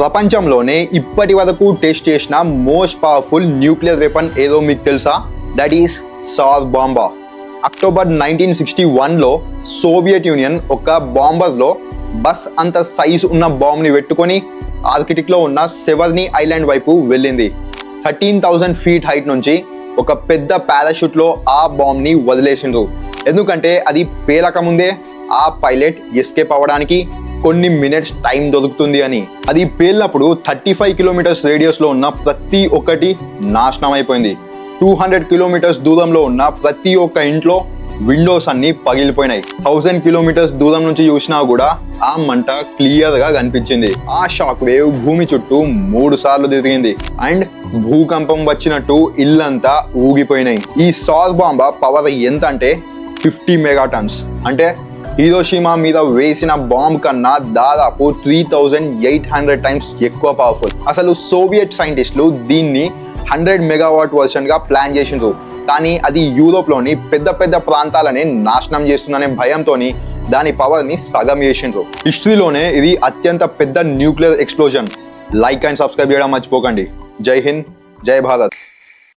ప్రపంచంలోనే ఇప్పటి వరకు టెస్ట్ చేసిన మోస్ట్ పవర్ఫుల్ న్యూక్లియర్ వెపన్ ఏదో మీకు తెలుసా? That is sir బాంబా October nineteen sixty వన్లో సోవియట్ యూనియన్ ఒక బాంబర్లో బస్ అంత సైజు ఉన్న బాంబ్ని పెట్టుకొని ఆర్కిటిక్లో ఉన్న సెవర్ని ఐలాండ్ వైపు వెళ్ళింది. థర్టీన్ థౌజండ్ ఫీట్ హైట్ నుంచి ఒక పెద్ద పారాషూట్లో ఆ బాంబ్ని వదిలేసిండ్రు. ఎందుకంటే అది పేలకముందే ఆ పైలట్ ఎస్కేప్ అవ్వడానికి కొన్ని మినిట్స్ టైం దొరుకుతుంది అని. అది పేలినప్పుడు థర్టీ ఫైవ్ కిలోమీటర్స్ రేడియస్లో ఉన్న ప్రతి ఒక్కటి నాశనం అయిపోయింది. టూ హండ్రెడ్ కిలోమీటర్స్ దూరంలో ఉన్న ప్రతి ఒక్క ఇంట్లో విండోస్ అన్ని పగిలిపోయినాయి. థౌజండ్ కిలోమీటర్స్ దూరం నుంచి చూసినా కూడా ఆ మంట క్లియర్గా కనిపించింది. ఆ షాక్ వేవ్ భూమి చుట్టూ మూడు సార్లు తిరిగింది. అండ్ భూకంపం వచ్చినట్టు ఇల్లంతా ఊగిపోయినాయి. ఈ సార్ బాంబ పవర్ ఎంత అంటే ఫిఫ్టీ మెగాటన్స్. అంటే హీరోషిమా మీద వేసిన బాంబ్ కన్నా దాదాపు three thousand eight hundred times ఎక్కువ పవర్ఫుల్ అసలు సోవియట్ సైంటిస్టులు దీన్ని హండ్రెడ్ మెగావాట్ వర్షన్గా ప్లాన్ చేసిండ్రు. కానీ అది యూరోప్లోని పెద్ద పెద్ద ప్రాంతాలనే నాశనం చేస్తుందనే భయంతోని దాని పవర్ని సగం చేసిండ్రు. హిస్టరీలోనే ఇది అత్యంత పెద్ద nuclear explosion like and subscribe చేయడం మర్చిపోకండి. జై హింద్ జై భారత్.